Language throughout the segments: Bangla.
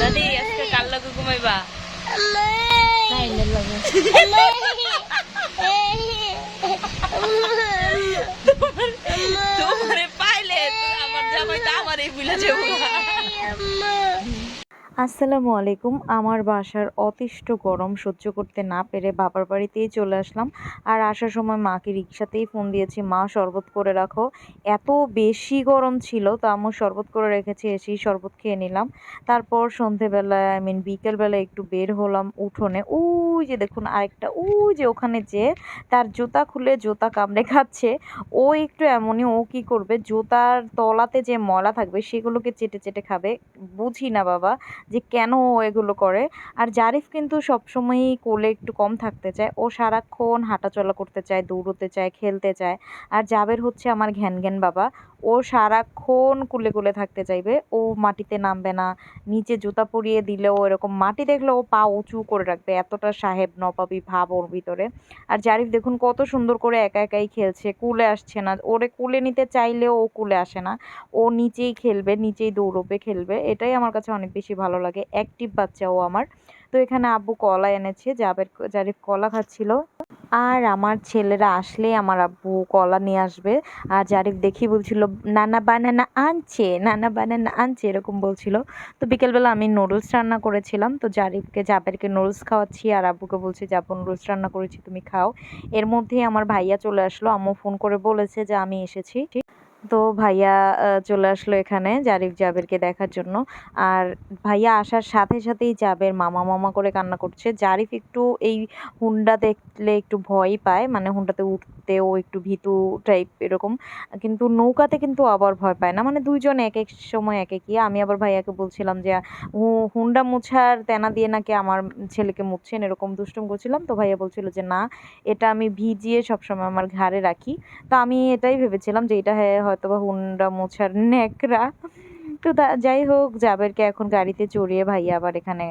দাদি আজকে কার লগে ঘুমাইবা? তোমারে পাইলে আমার জামাই তো আমারই যাব। আসসালামু আলাইকুম। আমার বাসার অতিষ্ঠ গরম সহ্য করতে না পেরে বাবার বাড়িতেই চলে আসলাম। আর আসার সময় মাকে রিক্সাতেই ফোন দিয়েছি, মা, শরবত করে রাখো। এত বেশি গরম ছিল, তো আমার শরবত করে রেখেছি, এসেই শরবত খেয়ে নিলাম। তারপর সন্ধেবেলায় আই মিন বিকেলবেলায় একটু বের হলাম উঠোনে। ওই যে দেখুন আরেকটা, ওই যে ওখানে যে তার জুতা খুলে জুতা কামড়ে খাচ্ছে। ও একটু এমনই, ও কি করবে? জুতার তলাতে যে ময়লা থাকবে, সেগুলোকে চেটে চেটে খাবে। বুঝি না বাবা। যে কেন ও এগুলো করে? আর জারিফ কিন্তু সবসময়ই কোলে একটু কম থাকতে চায়। ও সারাক্ষণ হাঁটাচলা করতে চায়, দৌড়োতে চায়, খেলতে চায়। আর জাবের হচ্ছে আমার ঘ্যান বাবা। ও সারাক্ষণ কুলে কুলে থাকতে চাইবে। ও মাটিতে নামবে না। নিচে জুতা পরিয়ে দিলেও এরকম মাটি দেখলে ও পা উঁচু করে রাখবে। এতটা সাহেব, নবাবী ভাব ওর ভিতরে। আর জারিফ, দেখুন কত সুন্দর করে একা একাই খেলছে। কুলে আসছে না। ওরে কুলে নিতে চাইলেও ও কুলে আসে না। ও নিচেই খেলবে, নিচেই দৌড়বে, খেলবে। এটাই আমার কাছে অনেক বেশি ভালো লাগে। অ্যাক্টিভ বাচ্চা ও আমার। তো এখানে আব্বু কলা এনেছে, জাবের জারিফ কলা খাচ্ছিল। আর আমার ছেলেরা আসলে আমার আব্বু কলা নিয়ে আসবে। আর জারিফ দেখি বলছিল, নানা বানানা আনছে, নানা বানানা আনছে, এরকম বলছিল। তো বিকেলবেলা আমি নুডলস রান্না করেছিলাম। তো জারিফকে, জাবেরকে নুডলস খাওয়াচ্ছি আর আব্বুকে বলছি, যে নুডলস রান্না করেছি, তুমি খাও। এর মধ্যেই আমার ভাইয়া চলে আসলো। আম্মু ফোন করে বলেছে যে আমি এসেছি। তো ভাইয়া চলে আসলো এখানে জারিফ জাবেরকে দেখার জন্য। আর ভাইয়া আসার সাথে সাথেই জাবের মামা মামা করে কান্না করছে। জারিফ একটু এই হুন্ডা দেখলে একটু ভয় পায় মানে হুন্ডাতে উঠতেও একটু ভীতু টাইপ এরকম। কিন্তু নৌকাতে কিন্তু আবার ভয় পায় না মানে দুইজন এক এক সময় এক একই। আমি আবার ভাইয়াকে বলছিলাম যে হুন্ডা মুছার তেনা দিয়ে নাকি আমার ছেলেকে মুছছেন? এরকম দুষ্টুম করছিলাম। তো ভাইয়া বলছিল যে, না, এটা আমি ভিজিয়ে সবসময় আমার ঘাড়ে রাখি। তো আমি এটাই ভেবেছিলাম যে, এটা হ্যাঁ হয়তো বা হুন্ডা মোছার ন্যাকড়া। তো যাই হোক, জাবেরকে এখন গাড়িতে চড়িয়ে ভাইয়া আবার এখানে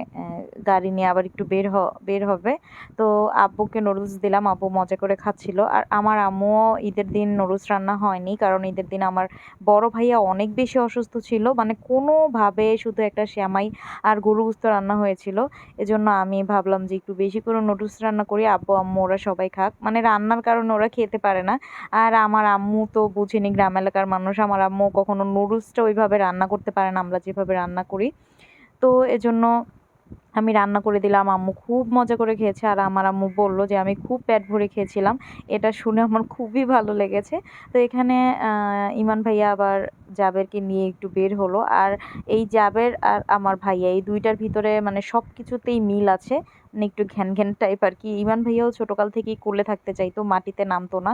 গাড়ি নিয়ে আবার একটু বের হ, বের হবে। তো আব্বুকে নুডলস দিলাম, আব্বু মজা করে খাচ্ছিল। আর আমার আম্মুও ঈদের দিন নুডলস রান্না হয়নি, কারণ ঈদের দিন আমার বড় ভাইয়া অনেক বেশি অসুস্থ ছিল। মানে কোনোভাবে শুধু একটা শ্যামাই আর গরু গুস্ত রান্না হয়েছিল। এজন্য আমি ভাবলাম যে একটু বেশি করে নুডলস রান্না করি, আব্বু, আম্মু ওরা সবাই খাক। মানে রান্নার কারণে ওরা খেতে পারে না। আর আমার আম্মু তো বুঝিনি, গ্রাম এলাকার মানুষ। আমার আম্মু কখনো নুডলসটা ওইভাবে রান্না করতে পারে না, আমরা যেভাবে রান্না করি। তো এজন্য আমি রান্না করে দিলাম, আম্মু খুব মজা করে খেয়েছে। আর আমার আম্মু বলল যে, আমি খুব পেট ভরে খেয়েছিলাম। এটা শুনে আমার খুবই ভালো লেগেছে। তো এখানে ইমান ভাইয়া আবার জাবেরকে নিয়ে একটু বের হলো। আর এই জাবের আর আমার ভাইয়া, এই দুইটার ভিতরে মানে সব কিছুতেই মিল আছে। মানে একটু ঘ্যান ঘ্যান টাইপ আর কি। ইমান ভাইয়াও ছোটোকাল থেকেই কোলে থাকতে চাইতো, মাটিতে নামতো না।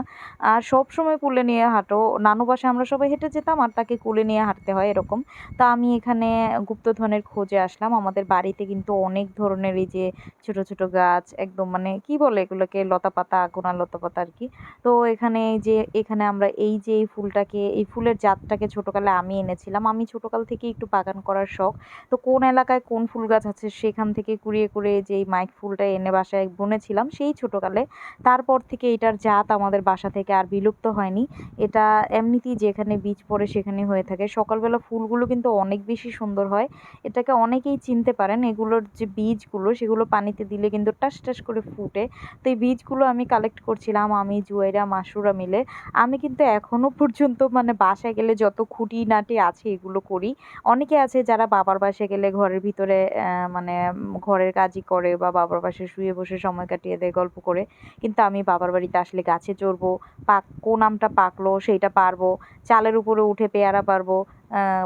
আর সব সময় কুলে নিয়ে হাঁটো। নানু বাসায় আমরা সবাই হেঁটে যেতাম আর তাকে কুলে নিয়ে হাঁটতে হয় এরকম। তা আমি এখানে গুপ্তধনের খোঁজে আসলাম। আমাদের বাড়িতে কিন্তু অনেক ধরনের এই যে ছোট ছোট গাছ, একদম মানে কি বলে এগুলোকে? লতা পাতা আগুনা লতা পাতা আর কি। তো এখানে যে, এখানে আমরা এই যে এই ফুলটাকে, এই ফুলের জাতটাকে ছোটোকালে আমি এনেছিলাম। আমি ছোটোকাল থেকে একটু বাগান করার শখ। তো কোন এলাকায় কোন ফুল গাছ আছে সেখান থেকে কুড়িয়ে কুড়িয়ে যে এই মাইক ফুলটা এনে বাসায় বুনেছিলাম সেই ছোটোকালে। তারপর থেকে এটার জাত আমাদের বাসা থেকে আর বিলুপ্ত হয়নি। এটা এমনিতেই যেখানে বীজ পড়ে সেখানে হয়ে থাকে। সকালবেলা ফুলগুলো কিন্তু অনেক বেশি সুন্দর হয়। এটাকে অনেকেই চিনতে পারেন। এগুলোর যে বীজগুলো সেগুলো পানিতে দিলে কিন্তু টাস টাস করে ফুটে। তো এই বীজগুলো আমি কালেক্ট করছিলাম আমি, জুয়াইরা, মাসুরা মিলে। আমি কিন্তু এখনও পর্যন্ত মানে বাসায় গেলে যত খুঁটিনাটি আছে এগুলো করি। অনেকে আছে যারা বাবার বাসে গেলে ঘরের ভিতরে মানে ঘরের কাজই করে বা বাবার বাসায় শুয়ে বসে সময় কাটিয়ে দেয় গল্প করে। কিন্তু আমি বাবার বাড়িতে আসলে গাছে চড়বো, পাক, কোন আমটা পাকলো সেইটা পারব, চালের উপরে উঠে পেয়ারা পারব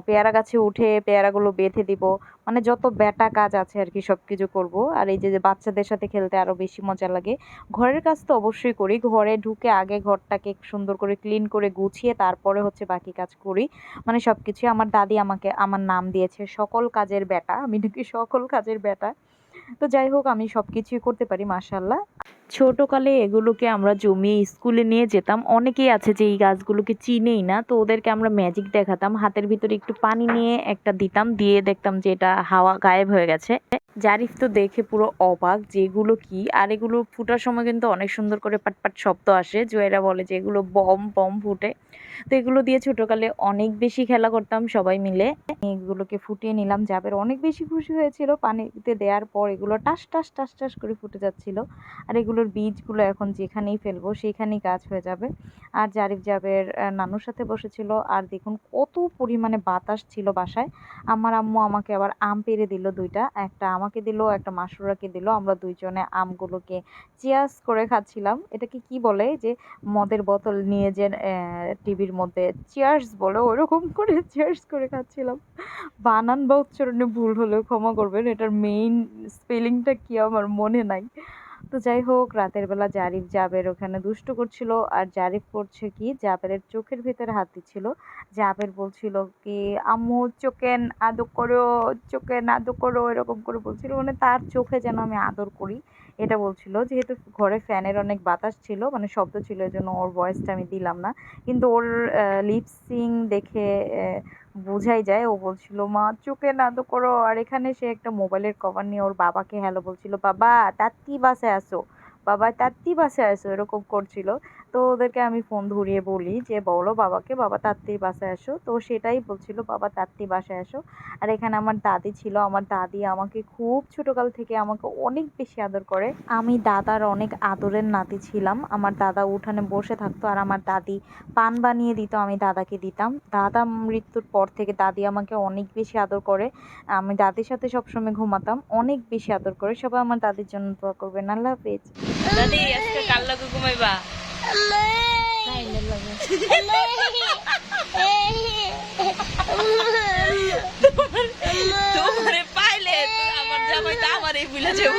পেয়ারা গাছে উঠে পেয়ারাগুলো বেঁধে দিব। মানে যত ব্যাটা কাজ আছে আর কি সব কিছু করব। আর এই যে বাচ্চাদের সাথে খেলতে আরও বেশি মজা লাগে। ঘরের কাজ তো অবশ্যই করি। ঘরে ঢুকে আগে ঘরটাকে সুন্দর করে ক্লিন করে গুছিয়ে তারপরে হচ্ছে বাকি কাজ করি। মানে সব কিছু আমার দাদি আমাকে, আমার নাম দিয়েছে। সকল কাজের বেটা আমি নাকি সকল কাজের বেটা তো যাই হোক, আমি সব কিছুই করতে পারি মাশাল্লাহ ছোটকালে এগুলোকে আমরা জমিয়ে স্কুলে নিয়ে যেতাম। অনেকেই আছে যে এই গাছগুলোকে চিনেই না, তো ওদেরকে আমরা ম্যাজিক দেখাতাম। হাতের ভিতরে একটু পানি নিয়ে একটা দিতাম, দিয়ে দেখতাম যে এটা হাওয়া গায়েব হয়ে গেছে। জারিফ তো দেখে পুরো অবাক যে এগুলো কি। আর এগুলো ফুটার সময় কিন্তু অনেক সুন্দর করে পাটপাট শব্দ আসে। জয়েরা বলে যে এগুলো বম বম ফুটে। তো এগুলো দিয়ে ছোটকালে অনেক বেশি খেলা করতাম সবাই মিলে। এগুলোকে ফুটিয়ে নিলাম। জাবের অনেক বেশি খুশি হয়েছিল পানিতে দেওয়ার পর এগুলো টাস টাস টাস টাস করে ফুটে যাচ্ছিল। আর এগুলোর বীজগুলো এখন যেখানেই ফেলব সেখানেই গাছ হয়ে যাবে। আর জারিফ জাবের নানুর সাথে বসেছিল। আর দেখুন কত পরিমাণে বাতাস ছিল বাসায়। আমার আম্মু আমাকে আবার আম পেড়ে দিল দুইটা। একটা আমাকে দিল, একটা মাসুরাকে দিল। আমরা দুইজনে আমগুলোকে চিয়ার্স করে খাচ্ছিলাম। এটাকে কি বলে? যে মদের বোতল নিয়ে যে টিভির মধ্যে চিয়ার্স বলে ওরকম করে চিয়ার্স করে খাচ্ছিলাম। বানান বা উচ্চারণে ভুল হলেও ক্ষমা করবেন। এটার মেইন স্পেলিংটা কি আমার মনে নাই। তো যাই হোক, রাতের বেলা জারিফ জাবের ওখানে দুষ্ট করছিল আর জারিফ করছে কি? জাবেরের চোখের ভিতরে হাত দিচ্ছিল জাবের বলছিল কি, আম্মু, চোখেন আদর করো, চোখেন আদর করো, এরকম করে বলছিল। মানে তার চোখে যেন আমি আদর করি। এটা বলছিল। যেহেতু ঘরে ফ্যানের অনেক বাতাস ছিল মানে শব্দ ছিল এই জন্য ওর ভয়েসটা আমি দিলাম না। কিন্তু ওর লিপসিং দেখে বোঝাই যায়। ও বলছিল, মা, চোখে না তো করো। আর এখানে সে একটা মোবাইলের কভার নিয়ে ওর বাবাকে হ্যালো বলছিল, বাবা তাত্তি বাসে আসো। বাবা তাত্তি বাসে আসো। এরকম করছিল। তো ওদেরকে আমি ফোন ধরিয়ে বলি যে, বলো বাবাকে, বাবা তাত্তি বাসায় আসো। তো সেটাই বলছিল, বাবা তাত্তি বাসায় আসো। আর এখানে আমার দাদি ছিল। আমার দাদি আমাকে খুব ছোটকাল থেকে আমাকে অনেক বেশি আদর করে। আমি দাদার অনেক আদরের নাতি ছিলাম। আমার দাদা উঠানে বসে থাকতো আর আমার দাদি পান বানিয়ে দিত, আমি দাদাকে দিতাম। দাদা মৃত্যুর পর থেকে দাদি আমাকে অনেক বেশি আদর করে। আমি দাদির সাথে সবসময় ঘুমাতাম, অনেক বেশি আদর করে। সবাই আমার দাদির জন্য দোয়া করবেন। আল্লাহ হাফেজ। দাদি, আজকে ঘুমাইবা? তোমারে পাইলে আমার জামাই তো আমারই ভুলে যাব